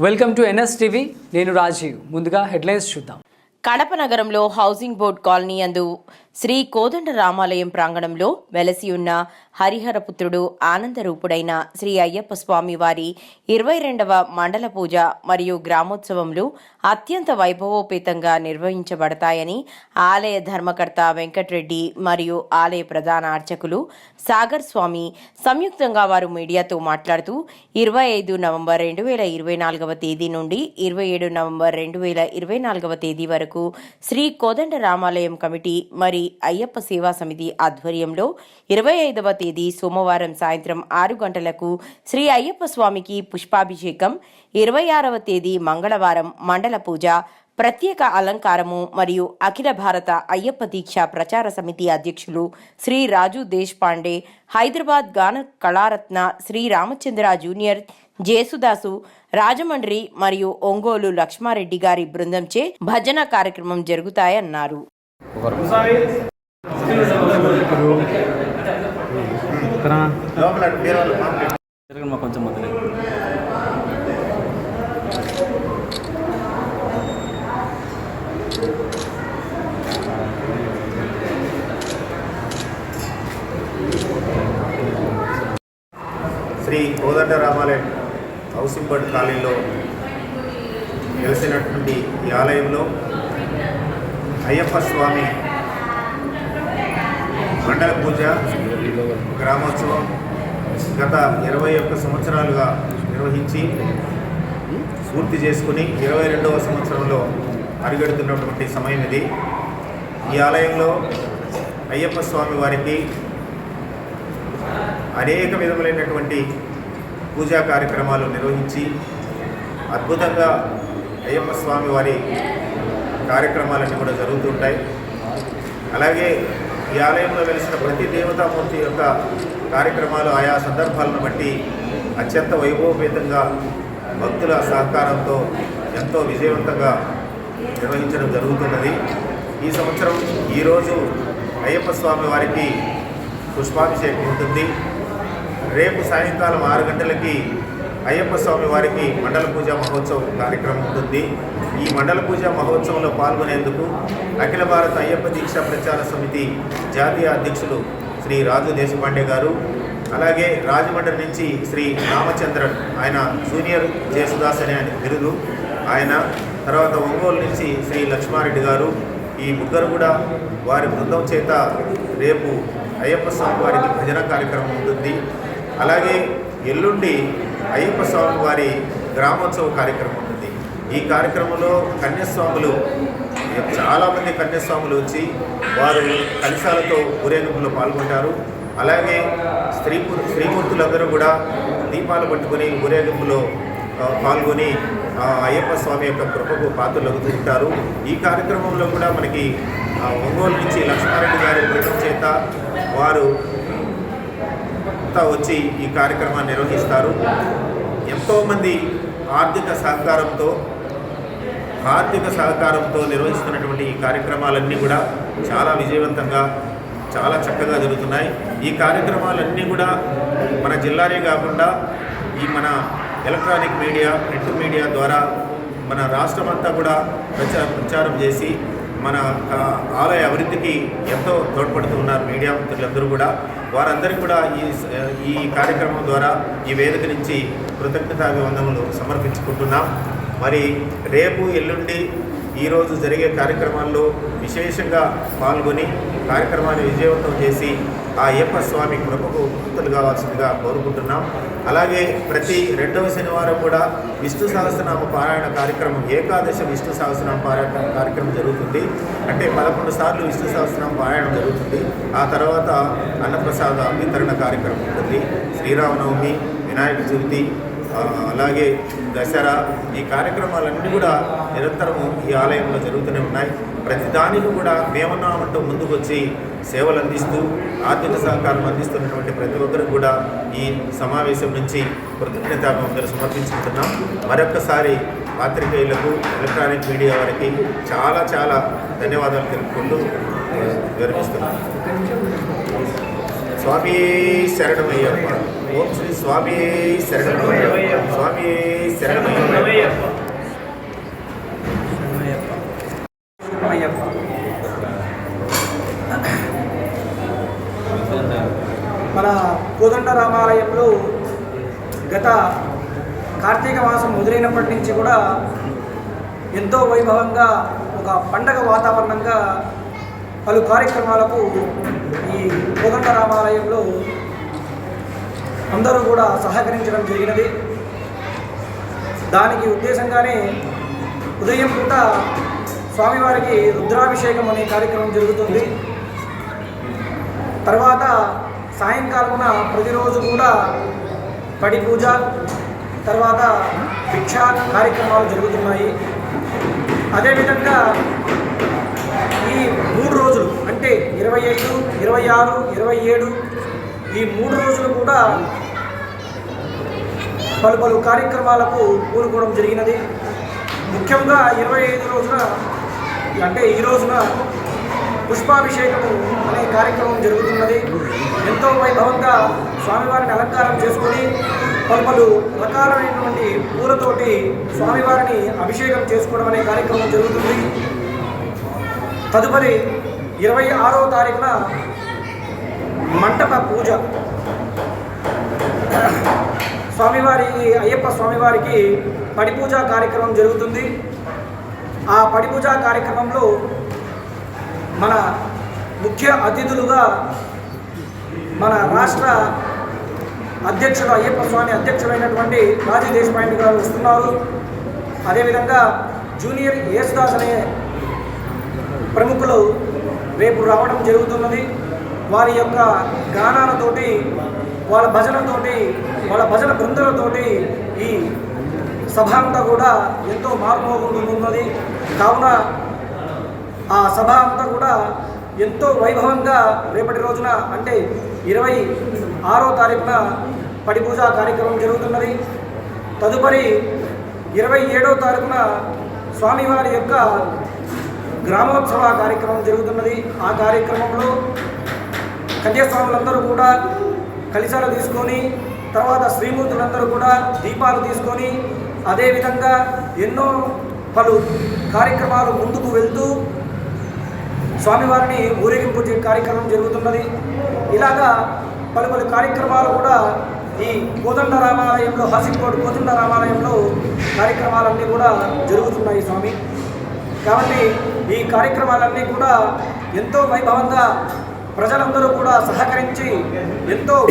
Welcome to NS TV. నేను రాజీవ్. ముందుగా headlines చూద్దాం. కడప నగరంలో హౌసింగ్ బోర్డ్ కాలనీ అందు శ్రీ కోదండ రామాలయం ప్రాంగణంలో వెలసి ఉన్న హరిహరపుత్రుడు ఆనందరూపుడైన శ్రీ అయ్యప్ప స్వామి వారి ఇరవై రెండవ మండల పూజ మరియు గ్రామోత్సవంలు అత్యంత వైభవోపేతంగా నిర్వహించబడతాయని ఆలయ ధర్మకర్త వెంకట్రెడ్డి మరియు ఆలయ ప్రధాన అర్చకులు సాగర్ స్వామి సంయుక్తంగా వారు మీడియాతో మాట్లాడుతూ ఇరవై ఐదు నవంబర్ రెండు వేల ఇరవై నాలుగవ తేదీ నుండి ఇరవై ఏడు నవంబర్ రెండు వేల ఇరవై నాలుగవ తేదీ వరకు శ్రీ కోదండ రామాలయం కమిటీ మరి అయ్యప్ప సేవా సమితి ఆధ్వర్యంలో ఇరవై ఐదవ తేదీ సోమవారం సాయంత్రం ఆరు గంటలకు శ్రీ అయ్యప్ప స్వామికి పుష్పాభిషేకం ఇరవై ఆరవ తేదీ మంగళవారం మండల పూజ ప్రత్యేక అలంకారము మరియు అఖిల భారత అయ్యప్ప దీక్ష ప్రచార సమితి అధ్యక్షులు శ్రీ రాజు దేశ్పాండే హైదరాబాద్ గాన కళారత్న శ్రీ రామచంద్ర జూనియర్ జేసుదాసు రాజమండ్రి మరియు ఒంగోలు లక్ష్మారెడ్డి గారి బృందంచే భజన కార్యక్రమం జరుగుతాయన్నారు. కొంచెం శ్రీ కోదండ రామాలయం హౌసింగ్ బోర్డ్ కాలనీలో వెలిసినటువంటి ఈ ఆలయంలో అయ్యప్ప స్వామి మండల పూజ గ్రామోత్సవం గత ఇరవై ఒక్క సంవత్సరాలుగా నిర్వహించి పూర్తి చేసుకుని ఇరవై రెండవ సంవత్సరంలో అరుగెడుతున్నటువంటి సమయం ఇది. ఈ ఆలయంలో అయ్యప్ప స్వామి వారికి అనేక విధములైనటువంటి పూజా కార్యక్రమాలు నిర్వహించి అద్భుతంగా అయ్యప్ప స్వామి వారి కార్యక్రమాలన్నీ కూడా జరుగుతుంటాయి. అలాగే ఈ ఆలయంలో వెలిసిన ప్రతి దేవతామూర్తి యొక్క కార్యక్రమాలు ఆయా సందర్భాలను బట్టి అత్యంత వైభవపేతంగా భక్తుల సహకారంతో ఎంతో విజయవంతంగా నిర్వహించడం జరుగుతున్నది. ఈ సంవత్సరం ఈరోజు అయ్యప్ప స్వామి వారికి పుష్పాభిషేకం ఉంటుంది. రేపు సాయంకాలం ఆరు గంటలకి అయ్యప్ప స్వామి వారికి మండల పూజ మహోత్సవం కార్యక్రమం ఉంటుంది. ఈ మండల పూజ మహోత్సవంలో పాల్గొనేందుకు అఖిల భారత అయ్యప్ప దీక్ష ప్రచార సమితి జాతీయ అధ్యక్షులు శ్రీ రాజు దేశపాండే గారు అలాగే రాజమండ్రి నుంచి శ్రీ రామచంద్రన్ ఆయన జూనియర్ జేసుదాస్ అనే బిరుదు ఆయన తర్వాత ఒంగోలు నుంచి శ్రీ లక్ష్మారెడ్డి గారు ఈ ముగ్గురు కూడా వారి బృందం చేత రేపు అయ్యప్ప స్వామి వారికి భజన కార్యక్రమం ఉంటుంది. అలాగే ఎల్లుండి అయ్యప్ప స్వామి వారి గ్రామోత్సవ కార్యక్రమం ఉంటుంది ఈ కార్యక్రమంలో కన్యాస్వాములు చాలామంది కన్యాస్వాములు వచ్చి వారు కలిశాలతో ఊరేగింపులో పాల్గొంటారు. అలాగే స్త్రీ స్త్రీమూర్తులందరూ కూడా దీపాలు పట్టుకొని ఊరేగింపులో పాల్గొని అయ్యప్ప స్వామి యొక్క కృపకు పాత్రలవుతూ ఉంటారు ఈ కార్యక్రమంలో కూడా మనకి ఒంగోలు నుంచి లక్ష్మారెడ్డి గారి బృందం చేత వారు అంతా వచ్చి ఈ కార్యక్రమాన్ని నిర్వహిస్తారు. ఎంతోమంది ఆర్థిక సహకారంతో ఆర్థిక సహకారంతో నిర్వహిస్తున్నటువంటి ఈ కార్యక్రమాలన్నీ కూడా చాలా విజయవంతంగా చాలా చక్కగా జరుగుతున్నాయి. ఈ కార్యక్రమాలన్నీ కూడా మన జిల్లానే కాకుండా ఈ మన ఎలక్ట్రానిక్ మీడియా ప్రింట్ మీడియా ద్వారా మన రాష్ట్రం అంతా కూడా ప్రచారం చేసి మన ఆలయ అభివృద్ధికి ఎంతో తోడ్పడుతున్నారు మీడియా మిత్రులందరూ కూడా. వారందరికీ కూడా ఈ ఈ కార్యక్రమం ద్వారా ఈ వేదిక నుంచి కృతజ్ఞతాభివందనలు సమర్పించుకుంటున్నాం. మరి రేపు ఎల్లుండి ఈరోజు జరిగే కార్యక్రమాల్లో విశేషంగా పాల్గొని కార్యక్రమాన్ని విజయవంతం చేసి ఆ అయ్యప్ప స్వామి కృపకు భక్తులు కావాల్సిందిగా కోరుకుంటున్నాం. అలాగే ప్రతి రెండవ శనివారం కూడా విష్ణు సహస్రనామ పారాయణ కార్యక్రమం ఏకాదశ విష్ణు సహస్రనామ పారాయణ కార్యక్రమం జరుగుతుంది. అంటే పదకొండు సార్లు విష్ణు సహస్రనామ పారాయణం జరుగుతుంది. ఆ తర్వాత అన్నప్రసాద వితరణ కార్యక్రమం ఉంటుంది. శ్రీరామనవమి వినాయక చవితి అలాగే దసరా ఈ కార్యక్రమాలన్నీ కూడా నిరంతరము ఈ ఆలయంలో జరుగుతూనే ఉన్నాయి. ప్రతిదానికి కూడా మేమన్నామంటూ ముందుకొచ్చి సేవలు అందిస్తూ ఆర్థిక సహకారం అందిస్తున్నటువంటి ప్రతి ఒక్కరు కూడా ఈ సమావేశం నుంచి కృతజ్ఞతాభివందనలు సమర్పించుకుంటున్నాం. మరొక్కసారి పాత్రికేయులకు ఎలక్ట్రానిక్ మీడియా వారికి చాలా చాలా ధన్యవాదాలు తెలుపుకుంటూ వివరిస్తున్నాను స్వామి శరణమయ్యప్ప. ఓం శ్రీ స్వామి శరణమయ్య స్వామి శరణమయ్య అయ్యప్ప మన కోదండ రామాలయంలో గత కార్తీక మాసం మొదలైనప్పటి నుంచి కూడా ఎంతో వైభవంగా ఒక పండగ వాతావరణంగా పలు కార్యక్రమాలకు ఈ కోదండ రామాలయంలో అందరూ కూడా సహకరించడం జరిగినది. దానికి ఉద్దేశంగానే ఉదయం పూట స్వామివారికి రుద్రాభిషేకం అనే కార్యక్రమం జరుగుతుంది. తర్వాత సాయంకాలమున ప్రతిరోజు కూడా పడి పూజ తర్వాత భిక్ష కార్యక్రమాలు జరుగుతున్నాయి. అదేవిధంగా ఈ మూడు రోజులు అంటే ఇరవై ఐదు ఇరవై ఆరు ఇరవై ఏడు ఈ మూడు రోజులు కూడా పలు పలు కార్యక్రమాలకు పూనుకోవడం జరిగినది. ముఖ్యంగా ఇరవై ఐదు రోజున అంటే ఈ రోజున పుష్పాభిషేకము అనే కార్యక్రమం జరుగుతున్నది. ఎంతో వైభవంగా స్వామివారిని అలంకారం చేసుకొని పలు పలు రకాలైనటువంటి పూలతోటి స్వామివారిని అభిషేకం చేసుకోవడం అనే కార్యక్రమం జరుగుతుంది. తదుపరి ఇరవై ఆరో తారీఖున మంటప పూజ. స్వామివారి అయ్యప్ప స్వామివారికి పడిపూజ కార్యక్రమం జరుగుతుంది. ఆ పడిపూజ కార్యక్రమంలో మన ముఖ్య అతిథులుగా మన రాష్ట్ర అధ్యక్షుడు అయ్యప్ప స్వామి అధ్యక్షుడైనటువంటి రాజీ దేశపాండే గారు వస్తున్నారు. అదేవిధంగా జూనియర్ యేసుదాస్ అనే ప్రముఖులు రేపు రావడం జరుగుతున్నది. వారి యొక్క గానాలతోటి వాళ్ళ భజనతోటి వాళ్ళ భజన బృందాలతోటి ఈ సభ అంతా కూడా ఎంతో మార్మోగుతున్నది కావున ఆ సభ అంతా కూడా ఎంతో వైభవంగా రేపటి రోజున అంటే ఇరవై ఆరో తారీఖున పడి పూజ కార్యక్రమం జరుగుతున్నది. తదుపరి ఇరవై ఏడో తారీఖున స్వామివారి యొక్క గ్రామోత్సవ కార్యక్రమం జరుగుతున్నది. ఆ కార్యక్రమంలో కన్యాస్వాములందరూ కూడా కలిశాలు తీసుకొని తర్వాత శ్రీమూర్తులందరూ కూడా దీపాలు తీసుకొని అదేవిధంగా ఎన్నో పలు కార్యక్రమాలు ముందుకు వెళ్తూ స్వామివారిని ఊరేగింపు కార్యక్రమం జరుగుతున్నది. ఇలాగా పలు పలు కార్యక్రమాలు కూడా ఈ కోదండ రామాలయంలో హాసింకోట్ కోదండ రామాలయంలో కార్యక్రమాలన్నీ కూడా జరుగుతున్నాయి స్వామి. కాబట్టి ఈ కార్యక్రమాలన్నీ కూడా ఎంతో వైభవంగా ప్రజలందరూ కూడా సహకరించి ఎంతో